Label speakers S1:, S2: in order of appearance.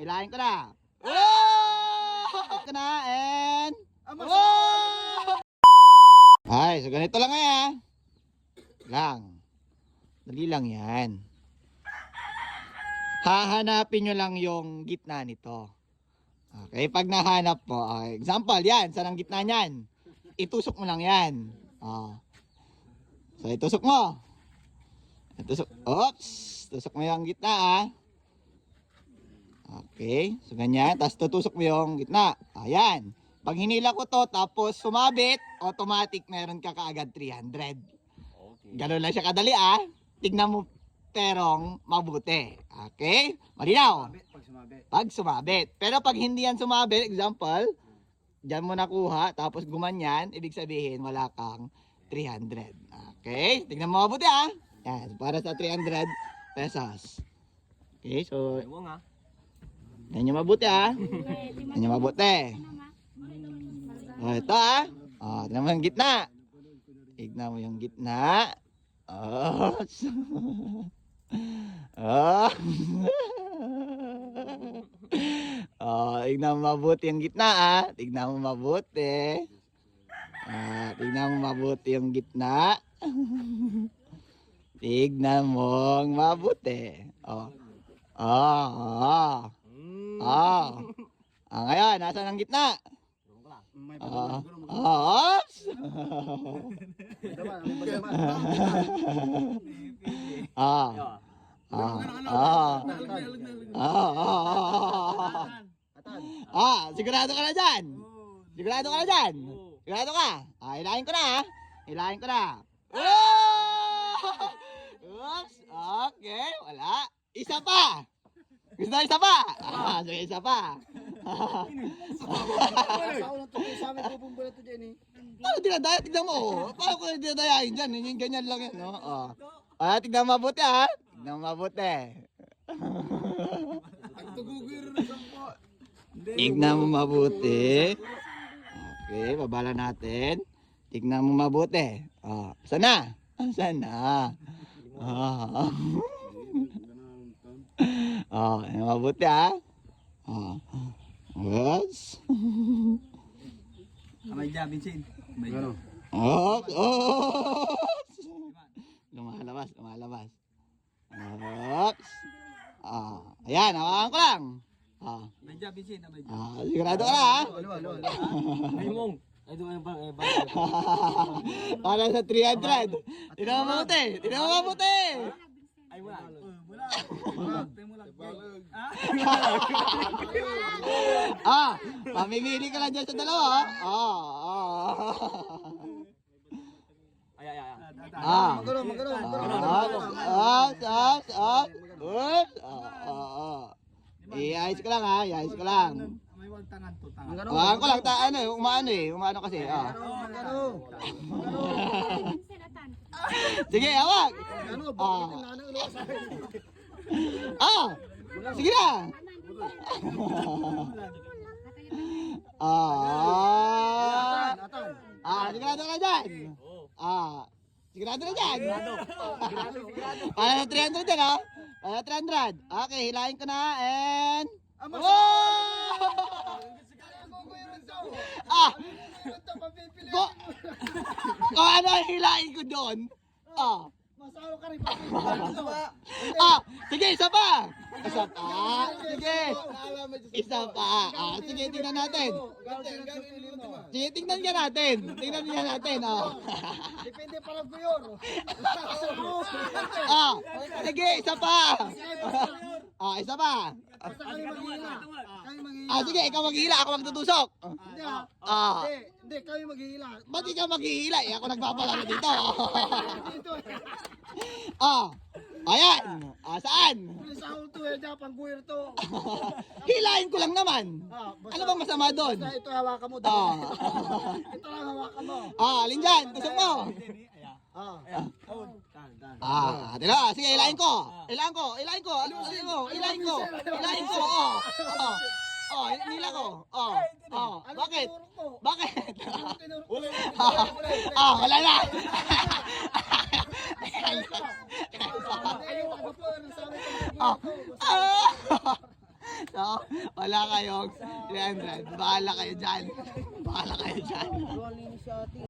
S1: Hilahin ko na. Oh! Ko na and Oh! Ay, so ganito lang ngayon. Lang. Dali lang yan. Hahanapin nyo lang yung gitna nito. Okay, pag nahanap mo, okay, example, yan, saan ang gitna niyan? Itusok mo lang yan. Oh. So, itusok mo. Itusok, oops, tusok mo yung gitna ah. Okay, so ganyan, tapos tutusok mo yung gitna. Ayan. Pag hinila ko to, tapos sumabit, automatic meron ka kaagad 300. Ganun lang siya kadali ah. Tignan mo terong mabuti. Okay? Malinaw?
S2: Pag sumabit.
S1: Pag sumabit. Pero pag hindi yan sumabit, example, dyan mo nakuha, tapos gumanyan, ibig sabihin wala kang 300. Okay? Tignan mo mabuti ah. Yan, para sa 300 pesos. Okay, so,
S2: Ewan nga.
S1: Yan yung mabuti ah. Yan yung mabuti. Oh, ito ah. Oh, tignan mo yung gitna. Tignan mo yung gitna. Oh. oh. oh, tignan mo mabuti yung gitna ah. Tignan mo mabuti. Ah, tignan mo mabuti yung gitna. tignan mo mabuti. Oh. Oh, oh. Oh. Ah, ngayon, nasa ang gitna?
S2: May
S1: Ah, ah, oops! ah, ah, ah, ah, ah, ah, sigurado ka na dyan? Sigurado ka na dyan? Sigurado ka? Ah, hilahin ko na, ha? Hilahin ko na. Oh! Oops! Okay, wala. Isa pa! Gusto isa pa? Ah, sige, isa pa.
S2: Sa unang tukay sa amin, bubumbulat to dyan eh.
S1: Ano dinadaya? Tignan mo. oh. Paano ko dinadayain dyan? Yung ganyan lang yan. No? Oh. Ah, tignan mo mabuti ha. Tignan mo mabuti.
S2: Ang tugugir na sampo.
S1: Tignan mo mabuti. Okay, babala natin. Tignan mo mabuti. Oh, sana? Sana? Ah. Oh, mabuti ha. Oh. Yes.
S2: Kamay dyan, Vincent. May ano?
S1: Oh, oh. Lumalabas, lumalabas. Oops. Ah, ayan, hawakan ko lang. Ah,
S2: May dyan, Vincent. May dyan.
S1: ah sigurado ka na, ha?
S2: Alo, alo, alo. May mong. Ay, doon ang bang, eh, bang.
S1: Para sa 300. Tignan mo mabuti. Tignan mo mabuti.
S2: Ay, wala. Wala. Wala.
S1: Ah, mamimili ka lang dyan sa dalawa. ah. Ah, ah.
S2: Ay, ay, ay.
S1: Ah.
S2: Magano, magano, magano.
S1: Ah, ah, ah. Oops. Ah, ah, ah. I-ayos ko lang ha, i-ayos ko lang.
S2: May wag tangan to, tangan.
S1: Hawakan ko lang, ta ano, umaano eh, umaano kasi. Ah.
S2: Magano.
S1: Sige, hawak.
S2: Magano.
S1: Ah.
S2: Akin?
S1: Ah, sige na. Ah, ah, sigurado ka dyan. Ah, sigurado na dyan. Para sa 300 din, ha? Para sa 300. Okay, hilahin ko na, and... Oh! Ah! Ko, kung ano ang hilahin ko doon, ah,
S2: Masawa ka rin.
S1: Ah, sige, isa pa. Isa pa. Sige. Isa pa. Ah, sige, tingnan natin. Sige, tingnan nga natin. Tingnan nga natin, oh.
S2: Depende pa lang buyor.
S1: Ah, sige, isa pa. Ah, isa pa.
S2: Basta.
S1: Ah, sige, ikaw maghihila, ako magtutusok.
S2: Hindi ah.
S1: Ah,
S2: Hindi, hindi, kami maghihila.
S1: ba't ikaw maghihila? Eh, ako nagpapalaro dito.
S2: Eh.
S1: Ah, ayan. Ah, saan?
S2: Sa auto eh, Japan buyer to.
S1: Hilahin ko lang naman.
S2: Ah, basta,
S1: Ano bang masama doon?
S2: basta ito hawakan mo.
S1: Ah.
S2: Ito lang hawakan mo.
S1: Ah, alin dyan? Tusok mo.
S2: Ah.
S1: Ah, tira, sige, ilahin ko. Ilahin ko, ilahin ko. Ano ilahin ko? Ilahin ko. Ilahin ko. Oh. Oh. Oh, nila ko. Oh. Oh,
S2: Ano
S1: bakit? Bakit?
S2: Ano tinuro ko?
S1: Ah, wala na.
S2: Ano.
S1: Ah. Ah. So, wala kayong 300. Bahala kayo dyan. Bahala kayo dyan.